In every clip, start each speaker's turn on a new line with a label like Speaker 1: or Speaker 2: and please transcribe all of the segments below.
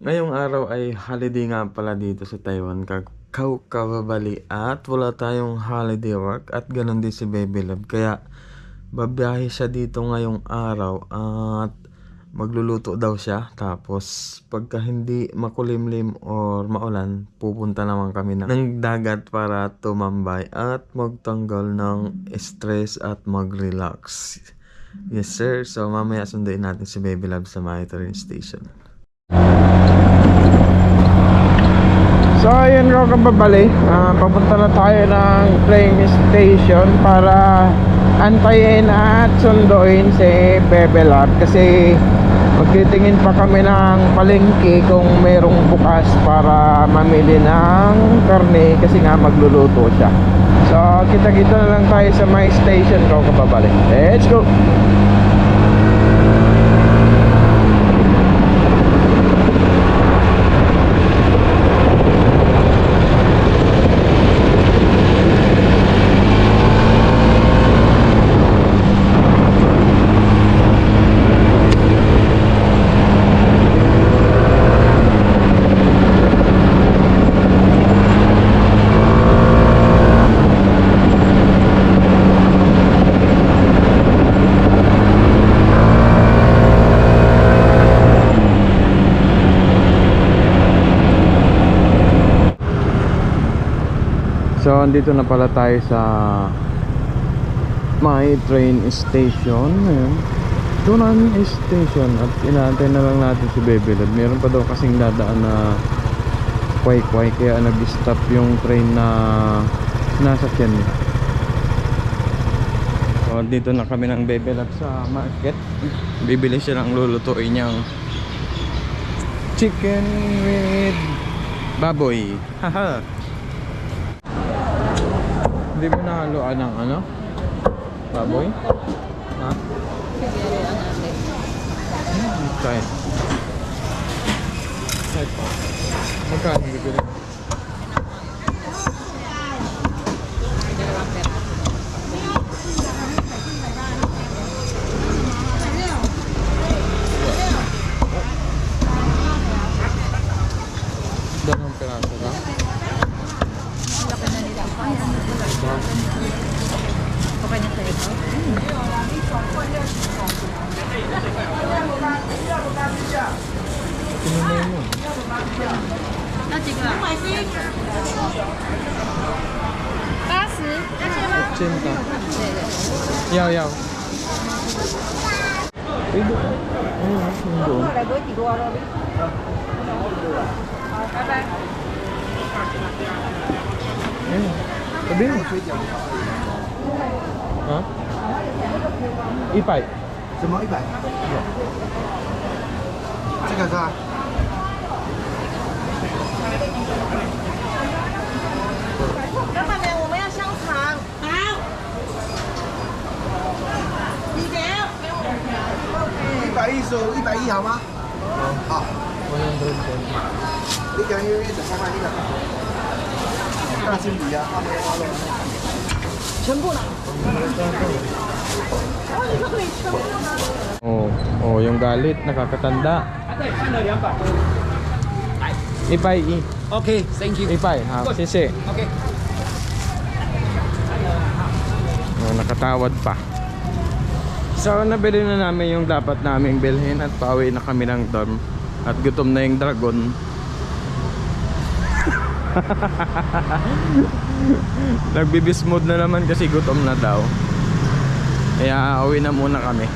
Speaker 1: Ngayong araw ay holiday nga pala dito sa Taiwan, Kakao Kababali at wala tayong holiday work at ganun din si Baby Love. Kaya babiyahe siya dito ngayong araw at magluluto daw siya. Tapos pagka hindi makulimlim or maulan, pupunta naman kami ng, ng dagat para tumambay at magtanggal ng stress at mag-relax. Yes sir, so mamaya sunduin natin si Baby Love sa my station. So ayun ko kababali, Ah, papunta na tayo ng train station para antayin at sunduin si Bebe Lab kasi magtitingin pa kami ng palengke kung merong bukas para mamili ng karne kasi nga magluluto siya. So kita-kita na lang tayo sa my station ko kababali. Let's go! So, andito na pala tayo sa my train station. Ayan. Tunan station. At inaantay na lang natin si Baby Lad. Meron pa daw kasing dadaan na kway-kway. Kaya nag-stop yung train na nasa Chen. So, dito na kami ng Baby Lad sa market. Bibili siya ng lulutuin niyang chicken with baboy. Haha. Hindi mo nahaluan ng ano? Baboy? Ha? Kahit. Kahit pa. Magkano bibili?
Speaker 2: Ah, 几个？八十，那些吗？
Speaker 1: 80.
Speaker 2: 对对。
Speaker 1: 要要。Eh, do- ayun, ah, yung doon.
Speaker 2: 来多几多了？好，拜拜。
Speaker 1: Ayun. Sabi mo. Ha? Ipay.
Speaker 3: 什么一百？这个是吧？
Speaker 2: 老板娘，我们要香肠。好。几条？
Speaker 3: 一百一十五，一百一好吗？好，
Speaker 1: 120.
Speaker 3: 你讲因为等下卖那个，大金鱼啊，阿梅花肉。
Speaker 1: Oh, oh, yung galit nakakatanda. Ipay, i-
Speaker 4: Okay, thank you.
Speaker 1: ipay, ha, sisi.
Speaker 4: Okay.
Speaker 1: Oh, nakatawad pa. So, nabili na namin yung dapat naming bilhin at pauwi na kami ng dorm. At gutom na yung dragon. Nagbibismood na naman kasi gutom na daw. Kaya uwi na muna kami.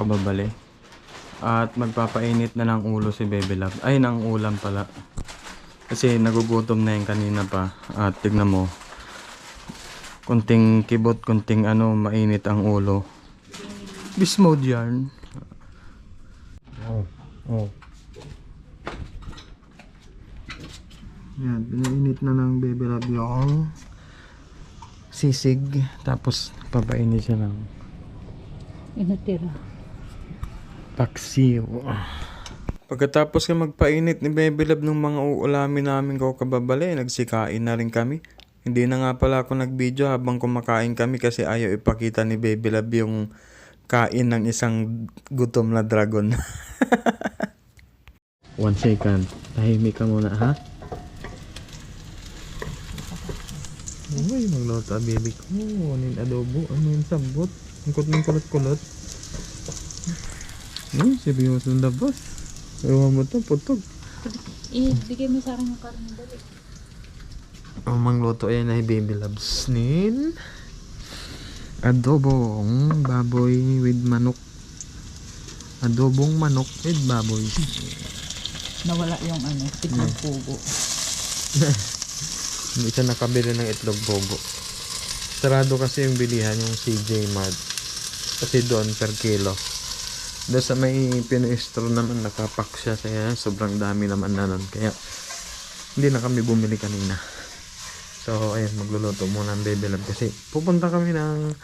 Speaker 1: Kababali. At magpapainit na ng ulo si Bebe Love. Ay, ng ulam pala. Kasi nagugutom na yung kanina pa. At tignan mo. Kunting kibot, kunting ano, mainit ang ulo. Beast mode yarn. Oh, oh. Yan, pinainit na ng Bebe Love yung sisig. Tapos, papainit siya ng
Speaker 2: Inatira.
Speaker 1: Paksiw. Pagkatapos ka magpainit ni Bebe Love ng mga uulamin namin ko kababali, nagsikain na rin kami. Hindi na nga pala ako nag-video habang kumakain kami kasi ayaw ipakita ni Baby Love yung kain ng isang gutom na dragon. One second. Tahimik ka muna, ha? Uy, magluto baby ko. Yung adobo? Ano yung sabot? Ang kulot ng kulot-kulot. Uy, seryoso ang labas. Ewan mo to, putog.
Speaker 2: Eh, bigay mo sa akin yung karne dali.
Speaker 1: Ang mangluto ay na baby loves nin. Adobong baboy with manok. Adobong manok with baboy.
Speaker 2: Nawala yung ano, tiglong pugo.
Speaker 1: Hindi siya nakabili ng itlog bobo. Sarado kasi yung bilihan yung CJ Mart. Kasi doon per kilo. Doon sa may pinaistro naman nakapak siya. Kaya sobrang dami naman na nun. Kaya hindi na kami bumili kanina. So ayun magluluto muna ng baby love kasi pupunta kami ng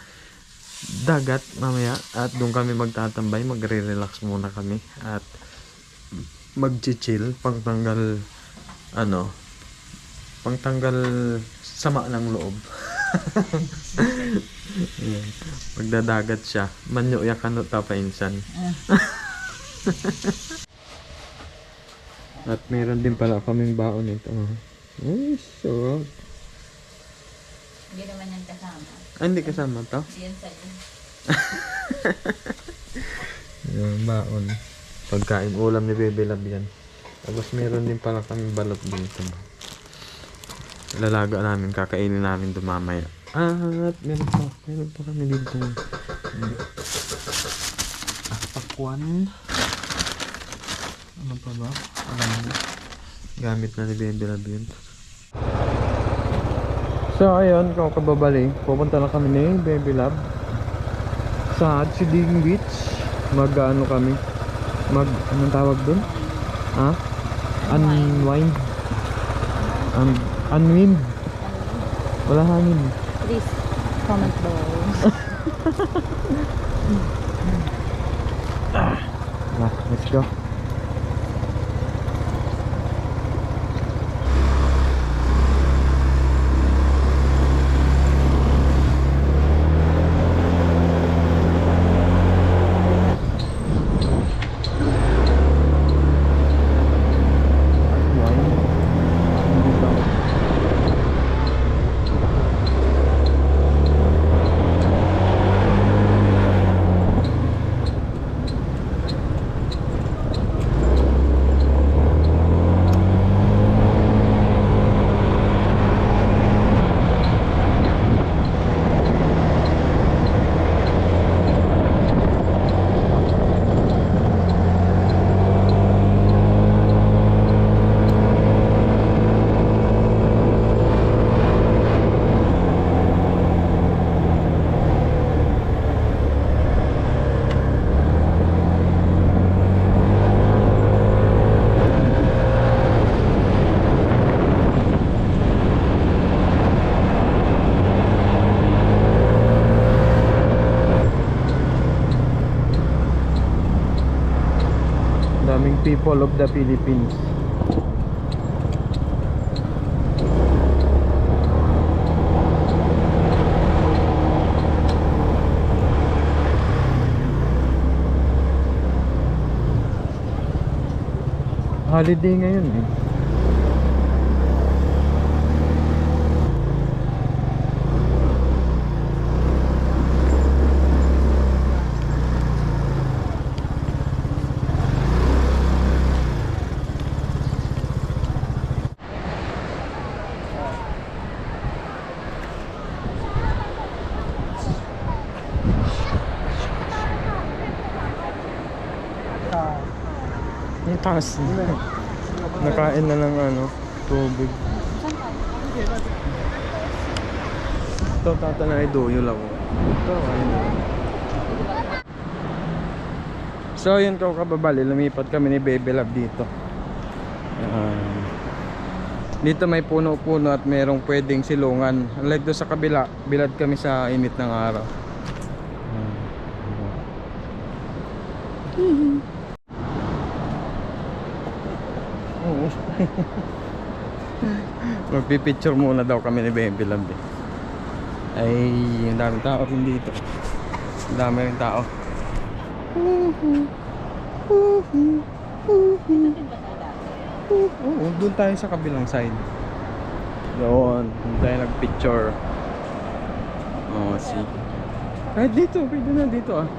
Speaker 1: dagat mamaya at doon kami magtatambay magre-relax muna kami at mag-chill pangtanggal ano pangtanggal sama ng loob. Ayan. Magdadagat siya. Manyo ya kanot painsan. At meron din pala kaming baon ito. Ay, so.
Speaker 2: Hindi naman yan kasama.
Speaker 1: Ah, hindi kasama to?
Speaker 2: Yan sa'yo.
Speaker 1: Yung baon. Pagkain ulam ni Bebe Lab yan. Tapos meron din pala kami balot dito. Lalaga namin, kakainin namin dumamaya. At meron pa, meron pa kami dito. Ah, pakwan. Ano pa ba? Alam mo. Gamit na ni Bebe Lab yun. So ayun, kung kababali, pupunta na kami ni Baby Lab sa Siding Beach. Mag ano kami? Mag anong tawag dun? Ha? Unwind. Un unwind. Wala hangin.
Speaker 2: Please, comment below.
Speaker 1: Let's go. People of the Philippines. Holiday ngayon eh. Taas. Nakain na ng ano, tubig. Ito, tata na iduyo lang. Ito, ayun. So, yun ko kababali. Lumipat kami ni Baby Love dito. Ayan. dito may puno-puno at merong pwedeng silungan. Unlike doon sa kabila, bilad kami sa init ng araw. Ayan. Oo. Magpipicture muna daw kami ni Love eh. Ay, ang daming tao rin dito. Ang dami rin tao. Oo, doon tayo sa kabilang side. Doon, doon tayo nagpicture. Oh, sige. Kahit dito, pwede na dito ah.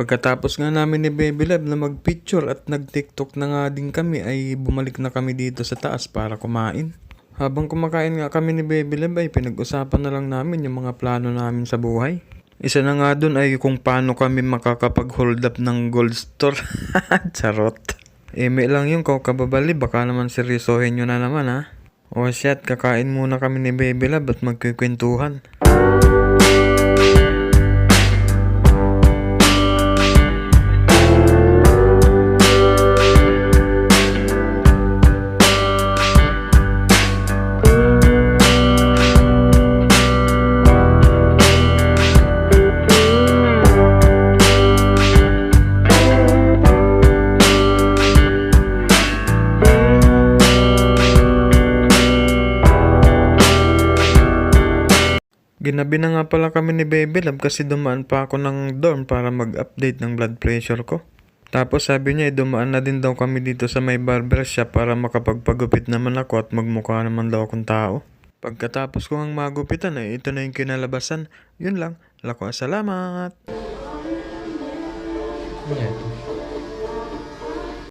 Speaker 1: Pagkatapos nga namin ni Baby Love na magpicture at nag-tiktok na nga din kami ay bumalik na kami dito sa taas para kumain. Habang kumakain nga kami ni Baby Love ay pinag-usapan na lang namin yung mga plano namin sa buhay. Isa na nga dun ay kung paano kami makakapag-hold up ng gold store. Charot. Eme lang yung kababali, baka naman seryosohin nyo na naman ha. O shit, kakain muna kami ni Baby Love at magkikwentuhan. Ginabi na nga pala kami ni Baby Love kasi dumaan pa ako ng dorm para mag-update ng blood pressure ko. Tapos sabi niya, eh, dumaan na din daw kami dito sa may barber shop para makapagpagupit naman ako at magmukha naman daw akong tao. Pagkatapos ko ang magupitan ay ito na yung kinalabasan. Yun lang. Lako, salamat! Yan.